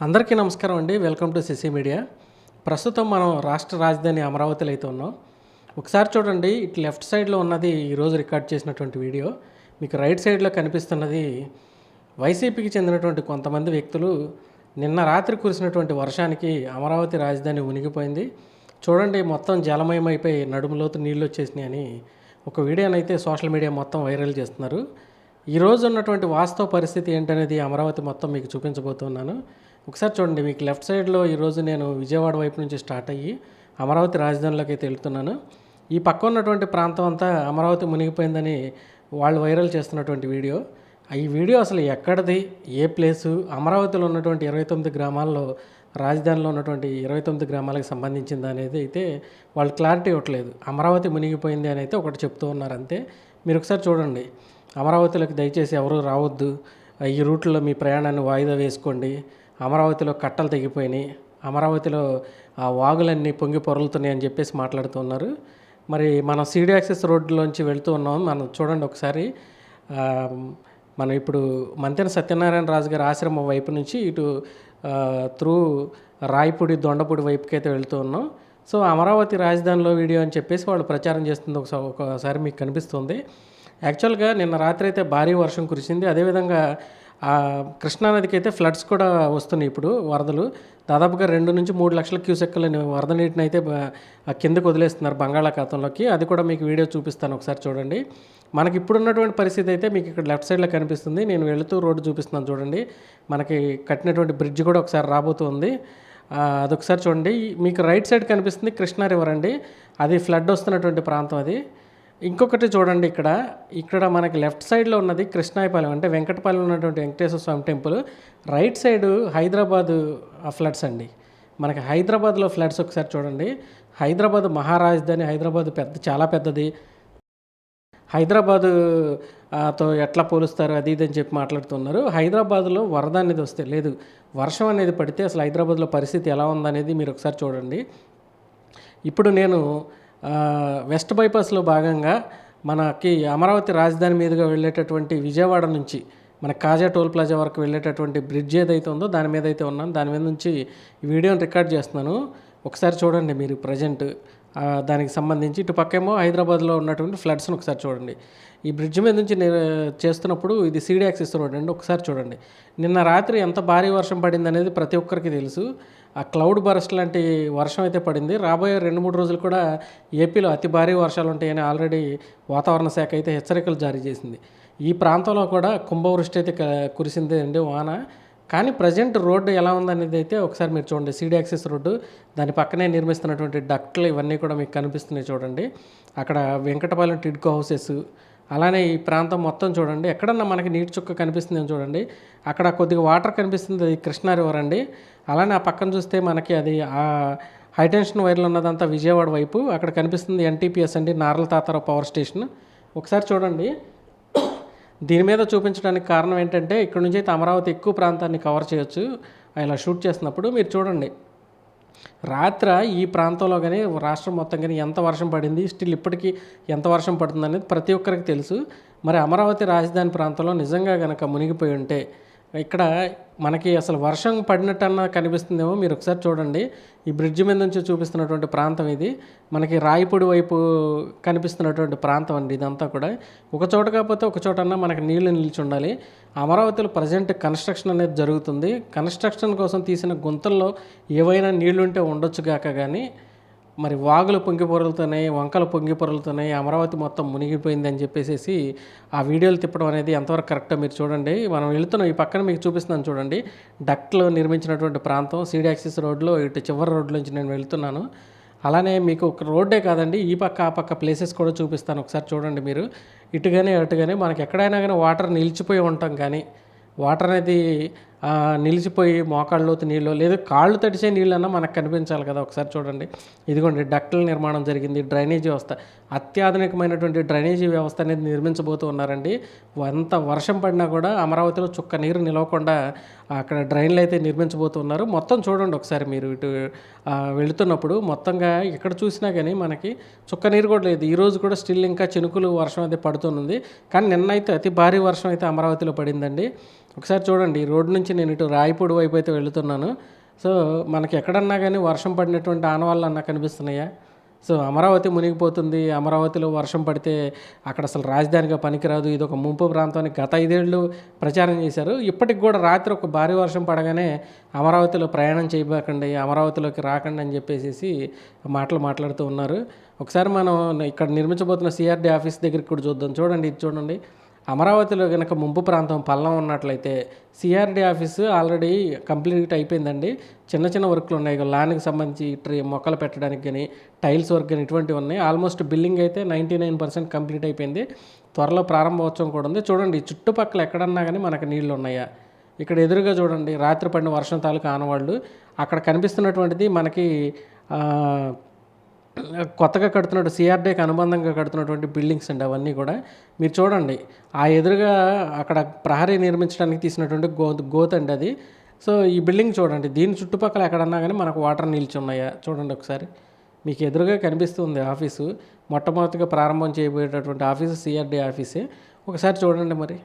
అందరికీ నమస్కారం అండి. Welcome to CC media. ప్రస్తుతం మనం రాష్ట్ర రాజధాని అమరావతిలో అయితే ఉన్నాం. ఒకసారి చూడండి ఇటు లెఫ్ట్ సైడ్లో ఉన్నది ఈరోజు రికార్డ్ చేసినటువంటి వీడియో. మీకు రైట్ సైడ్లో కనిపిస్తున్నది వైసీపీకి చెందినటువంటి కొంతమంది వ్యక్తులు. నిన్న రాత్రి కురిసినటువంటి వర్షానికి అమరావతి రాజధాని మునిగిపోయింది. చూడండి మొత్తం జలమయమైపోయి నడుములోతు నీళ్ళు వచ్చేసినాయని ఒక వీడియోని అయితే సోషల్ మీడియా మొత్తం వైరల్ చేస్తున్నారు. ఈ రోజు ఉన్నటువంటి వాస్తవ పరిస్థితి ఏంటనేది అమరావతి మొత్తం మీకు చూపించబోతున్నాను. ఒకసారి చూడండి మీకు లెఫ్ట్ సైడ్లో ఈరోజు నేను విజయవాడ వైపు నుంచి స్టార్ట్ అయ్యి అమరావతి రాజధానిలోకి అయితే వెళ్తున్నాను. ఈ పక్క ఉన్నటువంటి ప్రాంతం అంతా అమరావతి మునిగిపోయిందని వాళ్ళు వైరల్ చేస్తున్నటువంటి వీడియో. ఈ వీడియో అసలు ఎక్కడిది? ఏ ప్లేసు? అమరావతిలో ఉన్నటువంటి ఇరవై తొమ్మిది గ్రామాల్లో రాజధానిలో ఉన్నటువంటి ఇరవై తొమ్మిది గ్రామాలకు సంబంధించింది అనేది అయితే వాళ్ళు క్లారిటీ ఇవ్వట్లేదు. అమరావతి మునిగిపోయింది అని అయితే ఒకటి చెప్తూ ఉన్నారు అంతే. మీరు ఒకసారి చూడండి. అమరావతిలోకి దయచేసి ఎవరు రావద్దు. ఈ రూట్లో మీ ప్రయాణాన్ని వాయిదా వేసుకోండి. అమరావతిలో కట్టలు తెగిపోయినాయి. అమరావతిలో ఆ వాగులన్నీ పొంగి పొరలుతున్నాయి అని చెప్పేసి మాట్లాడుతున్నారు మరి మనం సీడీ యాక్సెస్ రోడ్లోంచి వెళ్తూ ఉన్నాం. మనం చూడండి ఒకసారి. మనం ఇప్పుడు మంతెన సత్యనారాయణ రాజు గారి ఆశ్రమం వైపు నుంచి ఇటు త్రూ రాయపూడి దొండపూడి వైపుకైతే వెళుతూ వెళ్తూ ఉన్నాం. సో అమరావతి రాజధానిలో వీడియో అని చెప్పేసి వాళ్ళు ప్రచారం చేస్తుంది ఒకసారి ఒకసారి మీకు కనిపిస్తుంది. యాక్చువల్గా నిన్న రాత్రి అయితే భారీ వర్షం కురిసింది. అదేవిధంగా కృష్ణానదికి అయితే ఫ్లడ్స్ కూడా వస్తున్నాయి ఇప్పుడు వరదలు. దాదాపుగా రెండు నుంచి మూడు లక్షల క్యూసెక్కుల వరద నీటిని అయితే కిందకు వదిలేస్తున్నారు బంగాళాఖాతంలోకి. అది కూడా మీకు వీడియో చూపిస్తాను ఒకసారి చూడండి. మనకి ఇప్పుడు ఉన్నటువంటి పరిస్థితి అయితే మీకు ఇక్కడ లెఫ్ట్ సైడ్లో కనిపిస్తుంది. నేను వెళుతూ రోడ్డు చూపిస్తున్నాను చూడండి. మనకి కట్టినటువంటి బ్రిడ్జ్ కూడా ఒకసారి రాబోతుంది. అదొకసారి చూడండి. మీకు రైట్ సైడ్ కనిపిస్తుంది కృష్ణా రివర్ అండి. అది ఫ్లడ్ వస్తున్నటువంటి ప్రాంతం అది. ఇంకొకటి చూడండి ఇక్కడ. ఇక్కడ మనకి లెఫ్ట్ సైడ్లో ఉన్నది కృష్ణాయపాలెం. అంటే వెంకటపాలెం ఉన్నటువంటి Venkateswara Swamy temple. Right side Hyderabad floods అండి. మనకి హైదరాబాద్లో ఫ్లడ్స్ ఒకసారి చూడండి. హైదరాబాద్ మహారాజధాని. హైదరాబాద్ పెద్ద చాలా పెద్దది. హైదరాబాదు తో ఎట్లా పోలుస్తారు అది ఇది అని చెప్పి మాట్లాడుతున్నారు. హైదరాబాద్లో వరద అనేది వస్తే లేదు వర్షం అనేది పడితే అసలు హైదరాబాద్లో పరిస్థితి ఎలా ఉందనేది మీరు ఒకసారి చూడండి. ఇప్పుడు నేను వెస్ట్ బైపాస్లో భాగంగా మనకి అమరావతి రాజధాని మీదుగా వెళ్ళేటటువంటి విజయవాడ నుంచి మన కాజా టోల్ ప్లాజా వరకు వెళ్ళేటటువంటి బ్రిడ్జ్ ఏదైతే ఉందో దాని మీద అయితే ఉన్నాను దాని మీద నుంచి వీడియోని రికార్డ్ చేస్తున్నాను. ఒకసారి చూడండి మీరు ప్రజెంట్. దానికి సంబంధించి ఇటు పక్కేమో హైదరాబాద్లో ఉన్నటువంటి ఫ్లడ్స్ని ఒకసారి చూడండి. ఈ బ్రిడ్జ్ మీద నుంచి నేను చేస్తున్నప్పుడు ఇది సీడీ యాక్సిస్ రోడ్ అండి. ఒకసారి చూడండి. నిన్న రాత్రి ఎంత భారీ వర్షం పడింది అనేది ప్రతి ఒక్కరికి తెలుసు. ఆ క్లౌడ్ బరస్ట్ లాంటి వర్షం అయితే పడింది. రాబోయే రెండు మూడు రోజులు కూడా ఏపీలో అతి భారీ వర్షాలు ఉంటాయని ఆల్రెడీ వాతావరణ శాఖ అయితే హెచ్చరికలు జారీ చేసింది. ఈ ప్రాంతంలో కూడా కుంభవృష్టి అయితే కురిసిందే అండి వాన. కానీ ప్రజెంట్ రోడ్డు ఎలా ఉందనేది అయితే ఒకసారి మీరు చూడండి. సీడీ యాక్సెస్ రోడ్డు దాని పక్కనే నిర్మిస్తున్నటువంటి డక్ట్లు ఇవన్నీ కూడా మీకు కనిపిస్తున్నాయి చూడండి. అక్కడ వెంకటపాలెం టిడ్కో హౌసెస్ అలానే ఈ ప్రాంతం మొత్తం చూడండి. ఎక్కడన్నా మనకి నీటి చుక్క కనిపిస్తుంది చూడండి. అక్కడ కొద్దిగా వాటర్ కనిపిస్తుంది. అది కృష్ణా రివర్ అండి అలానే ఆ పక్కన చూస్తే మనకి అది ఆ హైటెన్షన్ వైర్లు ఉన్నదంతా విజయవాడ వైపు. అక్కడ కనిపిస్తుంది ఎన్టీపీఎస్ అండి నార్ల తాతారావు పవర్ స్టేషన్. ఒకసారి చూడండి. దీని మీద చూపించడానికి కారణం ఏంటంటే ఇక్కడ నుంచి అయితే అమరావతి ఎక్కువ ప్రాంతాన్ని కవర్ చేయొచ్చు. ఇలా షూట్ చేసినప్పుడు మీరు చూడండి. రాత్ర ఈ ప్రాంతంలో కానీ రాష్ట్రం మొత్తం కానీ ఎంత వర్షం పడింది స్టిల్ ఇప్పటికీ ఎంత వర్షం పడుతుంది అనేది ప్రతి ఒక్కరికి తెలుసు. మరి అమరావతి రాజధాని ప్రాంతంలో నిజంగా కనుక మునిగిపోయి ఉంటే ఇక్కడ మనకి అసలు వర్షం పడినట్టన్నా కనిపిస్తుందేమో మీరు ఒకసారి చూడండి. ఈ బ్రిడ్జ్ మీద నుంచి చూపిస్తున్నటువంటి ప్రాంతం ఇది. మనకి రాయపూడి వైపు కనిపిస్తున్నటువంటి ప్రాంతం అండి ఇదంతా కూడా. ఒక చోట కాకపోతే ఒక చోటన్నా మనకి నీళ్ళు నిలిచి ఉండాలి అమరావతిలో ప్రజెంట్ కన్స్ట్రక్షన్ అనేది జరుగుతుంది. కన్స్ట్రక్షన్ కోసం తీసిన గుంతల్లో ఏవైనా నీళ్ళుంటే ఉండొచ్చు గాక కానీ మరి వాగులు పొంగి పొరలుతున్నాయి వంకలు పొంగి పొరలుతున్నాయి అమరావతి మొత్తం మునిగిపోయింది అని చెప్పేసి ఆ వీడియోలు తిప్పడం అనేది ఎంతవరకు కరెక్టో మీరు చూడండి. మనం వెళుతున్నాం ఈ పక్కన మీకు చూపిస్తున్నాను చూడండి. డక్ట్లో నిర్మించినటువంటి ప్రాంతం సీడాక్సిస్ రోడ్లో ఇటు చివరి రోడ్ల నుంచి నేను వెళ్తున్నాను. అలానే మీకు ఒక రోడ్డే కాదండి ఈ పక్క ఆ పక్క ప్లేసెస్ కూడా చూపిస్తాను. ఒకసారి చూడండి మీరు. ఇటుగానే అటుగానే మనకి ఎక్కడైనా కానీ వాటర్ నిలిచిపోయి ఉంటాం కానీ వాటర్ అనేది నిలిచిపోయి మోకాళ్ళలోతు నీళ్ళు లేదు కాళ్ళు తడిసే నీళ్ళన్నా మనకు కనిపించాలి కదా ఒకసారి చూడండి. ఇదిగోండి డక్టల్ నిర్మాణం జరిగింది డ్రైనేజీ వ్యవస్థ. అత్యాధునికమైనటువంటి డ్రైనేజీ వ్యవస్థ అనేది నిర్మించబోతూ ఉన్నారండి. ఎంత వర్షం పడినా కూడా అమరావతిలో చుక్క నీరు నిలవకుండా అక్కడ డ్రైన్లు అయితే నిర్మించబోతున్నారు మొత్తం చూడండి ఒకసారి మీరు ఇటు వెళుతున్నప్పుడు. మొత్తంగా ఎక్కడ చూసినా కానీ మనకి చుక్క నీరు కూడా లేదు. ఈరోజు కూడా స్టిల్ ఇంకా చినుకులు వర్షం అయితే పడుతుంది కానీ నిన్న అయితే అతి భారీ వర్షం అయితే అమరావతిలో పడిందండి. ఒకసారి చూడండి రోడ్డు నుంచి నేను ఇటు రాయపూడి వైపు అయితే వెళుతున్నాను. సో మనకి ఎక్కడన్నా కానీ వర్షం పడినటువంటి ఆనవాళ్ళు అన్నా కనిపిస్తున్నాయా? సో అమరావతి మునిగిపోతుంది. అమరావతిలో వర్షం పడితే అక్కడ అసలు రాజధానిగా పనికిరాదు. ఇది ఒక ముంపు ప్రాంతానికి గత ఐదేళ్ళు ప్రచారం చేశారు. ఇప్పటికి కూడా రాత్రి ఒక భారీ వర్షం పడగానే అమరావతిలో ప్రయాణం చేయబోకండి అమరావతిలోకి రాకండి అని చెప్పేసి మాటలు మాట్లాడుతూ ఉన్నారు. ఒకసారి మనం ఇక్కడ నిర్మించబోతున్న సిఆర్డీ ఆఫీస్ దగ్గరికి కూడా చూద్దాం. చూడండి ఇది చూడండి. అమరావతిలో కనుక ముంపు ప్రాంతం పల్లం ఉన్నట్లయితే సిఆర్డీ ఆఫీసు ఆల్రెడీ కంప్లీట్ అయిపోయిందండి. చిన్న చిన్న వర్క్లు ఉన్నాయి. ఇక లాన్కి సంబంధించి ట్రీ మొక్కలు పెట్టడానికి కానీ టైల్స్ వర్క్ కానీ ఇటువంటివి ఉన్నాయి. ఆల్మోస్ట్ బిల్డింగ్ అయితే నైంటీ నైన్ పర్సెంట్ కంప్లీట్ అయిపోయింది. త్వరలో ప్రారంభోత్సవం కూడా ఉంది. చూడండి చుట్టుపక్కల ఎక్కడన్నా కానీ మనకు నీళ్ళు ఉన్నాయా ఇక్కడ ఎదురుగా చూడండి రాత్రి పడిన వర్షం తాలూకు ఆనవాళ్ళు అక్కడ కనిపిస్తున్నటువంటిది మనకి కొత్తగా కడుతున్నట్టు సిఆర్డేకి అనుబంధంగా కడుతున్నటువంటి బిల్డింగ్స్ అండి అవన్నీ కూడా. మీరు చూడండి ఆ ఎదురుగా అక్కడ ప్రహరీ నిర్మించడానికి తీసినటువంటి గో గోత్ అండి అది. సో ఈ బిల్డింగ్ చూడండి దీని చుట్టుపక్కల ఎక్కడన్నా కానీ మనకు వాటర్ నిల్చి ఉన్నాయా? చూడండి ఒకసారి. మీకు ఎదురుగా కనిపిస్తుంది ఆఫీసు మొట్టమొదటిగా ప్రారంభం చేయబోయేటటువంటి ఆఫీసు సిఆర్డీ ఆఫీసే ఒకసారి చూడండి మరి.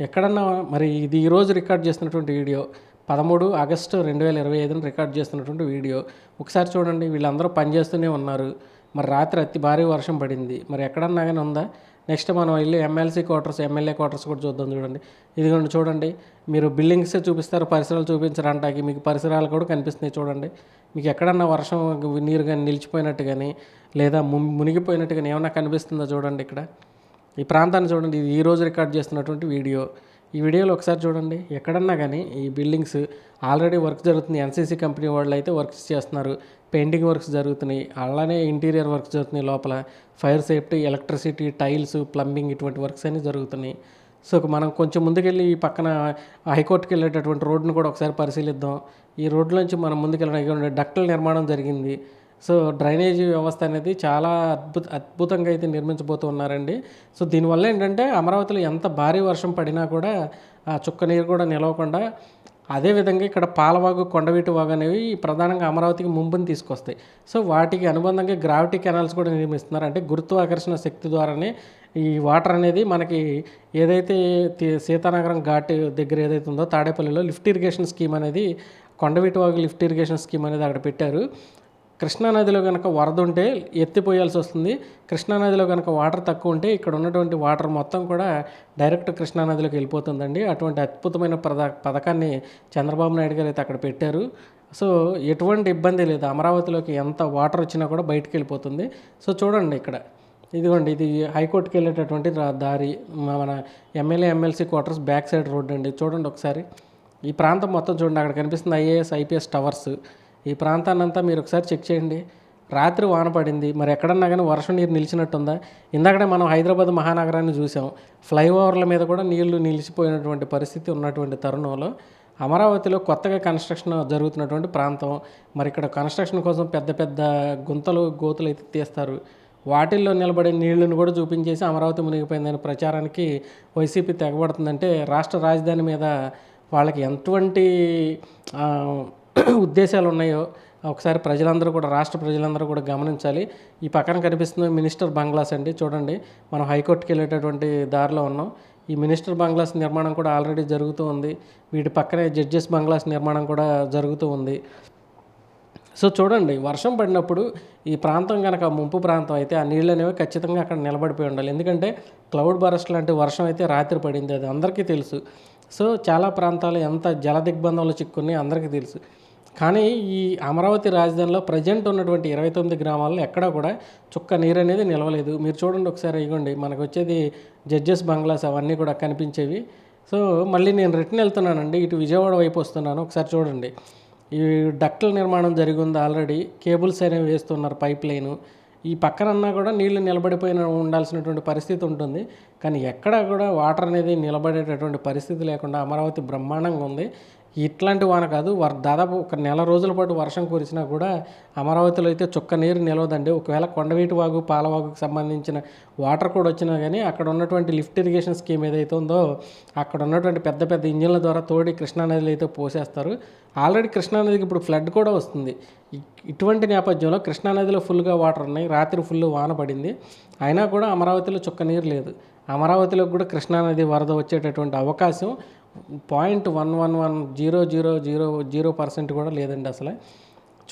ఎక్కడన్నా మరి ఇది ఈరోజు రికార్డ్ చేసినటువంటి వీడియో పదమూడు ఆగస్టు రెండు వేల ఇరవై ఐదున రికార్డ్ చేస్తున్నటువంటి వీడియో. ఒకసారి చూడండి వీళ్ళందరూ పనిచేస్తూనే ఉన్నారు. మరి రాత్రి అతి భారీ వర్షం పడింది. మరి ఎక్కడన్నా కానీ ఉందా? నెక్స్ట్ మనం వెళ్ళి ఎమ్మెల్సీ క్వార్టర్స్ ఎమ్మెల్యే క్వార్టర్స్ కూడా చూద్దాం చూడండి. ఇదిగోండి చూడండి మీరు బిల్డింగ్స్ చూపిస్తారు పరిసరాలు చూపించడానికి మీకు పరిసరాలు కూడా కనిపిస్తున్నాయి చూడండి. మీకు ఎక్కడన్నా వర్షం నీరు కానీ నిలిచిపోయినట్టు కానీ లేదా ము- మునిగిపోయినట్టు కానీ ఏమన్నా కనిపిస్తుందా చూడండి ఇక్కడ? ఈ ప్రాంతాన్ని చూడండి ఇది ఈ రోజు రికార్డ్ చేస్తున్నటువంటి వీడియో. ఈ వీడియోలో ఒకసారి చూడండి. ఎక్కడన్నా కానీ ఈ బిల్డింగ్స్ ఆల్రెడీ వర్క్ జరుగుతుంది ఎన్సీసీ కంపెనీ వాళ్ళు అయితే వర్క్స్ చేస్తున్నారు. పెయింటింగ్ వర్క్స్ జరుగుతున్నాయి. అలానే ఇంటీరియర్ వర్క్స్ జరుగుతున్నాయి లోపల. Fire safety electricity tiles plumbing ఇటువంటి వర్క్స్ అన్నీ జరుగుతున్నాయి. సో మనం కొంచెం ముందుకెళ్ళి ఈ పక్కన హైకోర్టుకి వెళ్ళేటటువంటి రోడ్డును కూడా ఒకసారి పరిశీలిద్దాం. ఈ రోడ్లోంచి మనం ముందుకెళ్ళడం డక్టల్ నిర్మాణం జరిగింది. సో డ్రైనేజీ వ్యవస్థ అనేది చాలా అద్భుత అద్భుతంగా అయితే నిర్మించబోతూ ఉన్నారండి సో దీనివల్ల ఏంటంటే అమరావతిలో ఎంత భారీ వర్షం పడినా కూడా ఆ చుక్క నీరు కూడా నిలవకుండా అదేవిధంగా ఇక్కడ పాలవాగు కొండవీటి వాగు అనేవి ప్రధానంగా అమరావతికి ముంపుని తీసుకొస్తాయి. సో వాటికి అనుబంధంగా గ్రావిటీ కెనాల్స్ కూడా నిర్మిస్తున్నారు. అంటే గురుత్వాకర్షణ శక్తి ద్వారానే ఈ వాటర్ అనేది మనకి ఏదైతే సీతానగరం ఘాట్ దగ్గర ఏదైతే ఉందో తాడేపల్లిలో లిఫ్ట్ ఇరిగేషన్ స్కీమ్ అనేది Kondaveeti Vagu lift irrigation scheme అనేది అక్కడ పెట్టారు. కృష్ణానదిలో కనుక వరద ఉంటే ఎత్తిపోయాల్సి వస్తుంది. కృష్ణానదిలో కనుక వాటర్ తక్కువ ఉంటే ఇక్కడ ఉన్నటువంటి వాటర్ మొత్తం కూడా డైరెక్ట్ కృష్ణానదిలోకి వెళ్ళిపోతుందండి. అటువంటి అద్భుతమైన పద పథకాన్ని చంద్రబాబు నాయుడు గారు అయితే అక్కడ పెట్టారు. సో ఎటువంటి ఇబ్బంది లేదు. అమరావతిలోకి ఎంత వాటర్ వచ్చినా కూడా బయటకు వెళ్ళిపోతుంది. సో చూడండి ఇక్కడ. ఇదిగోండి ఇది హైకోర్టుకి వెళ్ళేటటువంటి దారి మన MLA MLC quarters back side road అండి. చూడండి ఒకసారి. ఈ ప్రాంతం మొత్తం చూడండి అక్కడ కనిపిస్తుంది ఐఏఎస్ ఐపీఎస్ టవర్స్. ఈ ప్రాంతాన్ని అంతా మీరు ఒకసారి చెక్ చేయండి. రాత్రి వాన పడింది. మరి ఎక్కడన్నా కానీ వర్షం నీరు నిలిచినట్టుందా? ఇందాకనే మనం హైదరాబాద్ మహానగరాన్ని చూసాం. ఫ్లైఓవర్ల మీద కూడా నీళ్ళు నిలిచిపోయినటువంటి పరిస్థితి ఉన్నటువంటి తరుణంలో అమరావతిలో కొత్తగా కన్స్ట్రక్షన్ జరుగుతున్నటువంటి ప్రాంతం. మరి ఇక్కడ కన్స్ట్రక్షన్ కోసం పెద్ద పెద్ద గుంతలు గోతులు అయితే తీస్తారు. వాటిల్లో నిలబడే నీళ్ళను కూడా చూపించేసి అమరావతి మునిగిపోయిందని ప్రచారానికి వైసీపీ తెగబడుతుందంటే రాష్ట్ర రాజధాని మీద వాళ్ళకి ఎటువంటి ఉద్దేశాలు ఉన్నాయో ఒకసారి ప్రజలందరూ కూడా రాష్ట్ర ప్రజలందరూ కూడా గమనించాలి. ఈ పక్కన కనిపిస్తున్న మినిస్టర్ బంగ్లాస్ అండి చూడండి. మనం హైకోర్టుకి వెళ్ళేటటువంటి దారిలో ఉన్నాం. ఈ మినిస్టర్ బంగ్లాస్ నిర్మాణం కూడా ఆల్రెడీ జరుగుతూ ఉంది. వీటి పక్కనే జడ్జెస్ బంగ్లాస్ నిర్మాణం కూడా జరుగుతూ ఉంది. సో చూడండి వర్షం పడినప్పుడు ఈ ప్రాంతం కనుక ముంపు ప్రాంతం అయితే ఆ నీళ్ళు అనేవి ఖచ్చితంగా అక్కడ నిలబడిపోయి ఉండాలి. ఎందుకంటే క్లౌడ్ బరస్ట్ లాంటి వర్షం అయితే రాత్రి పడింది అది అందరికీ తెలుసు. సో చాలా ప్రాంతాలు ఎంత జల దిగ్బంధంలో చిక్కున్నాయి అందరికీ తెలుసు. కానీ ఈ అమరావతి రాజధానిలో ప్రజెంట్ ఉన్నటువంటి ఇరవై తొమ్మిది గ్రామాల్లో ఎక్కడా కూడా చుక్క నీరు అనేది నిలవలేదు. మీరు చూడండి ఒకసారి ఇవ్వండి మనకు వచ్చేది జడ్జెస్ బంగ్లాస్ అవన్నీ కూడా కనిపించేవి. సో మళ్ళీ నేను రిటర్న్ వెళ్తున్నానండి ఇటు విజయవాడ వైపు వస్తున్నాను ఒకసారి చూడండి. ఈ డక్టల నిర్మాణం జరిగింది ఆల్రెడీ కేబుల్స్ అనేవి వేస్తున్నారు పైప్ లైను. ఈ పక్కనన్నా కూడా నీళ్ళు నిలబడిపోయిన ఉండాల్సినటువంటి పరిస్థితి ఉంటుంది. కానీ ఎక్కడా కూడా వాటర్ అనేది నిలబడేటటువంటి పరిస్థితి లేకుండా అమరావతి బ్రహ్మాండంగా ఉంది. ఇట్లాంటి వాన కాదు వర్ దాదాపు ఒక నెల రోజుల పాటు వర్షం కురిసినా కూడా అమరావతిలో అయితే చుక్క నీరు నిలవదండి. ఒకవేళ కొండవీటి వాగు పాలవాగుకు సంబంధించిన వాటర్ కూడా వచ్చినా కానీ అక్కడ ఉన్నటువంటి లిఫ్ట్ ఇరిగేషన్ స్కీమ్ ఏదైతే ఉందో అక్కడ ఉన్నటువంటి పెద్ద పెద్ద ఇంజిన్ల ద్వారా తోడి కృష్ణానదిలో అయితే పోసేస్తారు. ఆల్రెడీ కృష్ణానదికి ఇప్పుడు ఫ్లడ్ కూడా వస్తుంది. ఇటువంటి నేపథ్యంలో కృష్ణానదిలో ఫుల్గా వాటర్ ఉన్నాయి. రాత్రి ఫుల్ వాన పడింది. అయినా కూడా అమరావతిలో చుక్క నీరు లేదు. అమరావతిలో కూడా కృష్ణానది వరద వచ్చేటటువంటి అవకాశం point one one one zero zero zero zero percent కూడా లేదండి అసలు.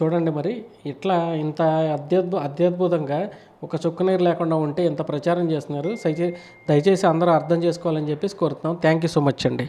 చూడండి మరి ఇట్లా ఇంత అత్యద్భు అత్యద్భుతంగా ఒక చుక్క నీరు లేకుండా ఉంటే ఇంత ప్రచారం చేస్తున్నారు. దయచేసి దయచేసి అందరూ అర్థం చేసుకోవాలని చెప్పేసి కోరుతున్నాం. థ్యాంక్ యూ సో మచ్ అండి.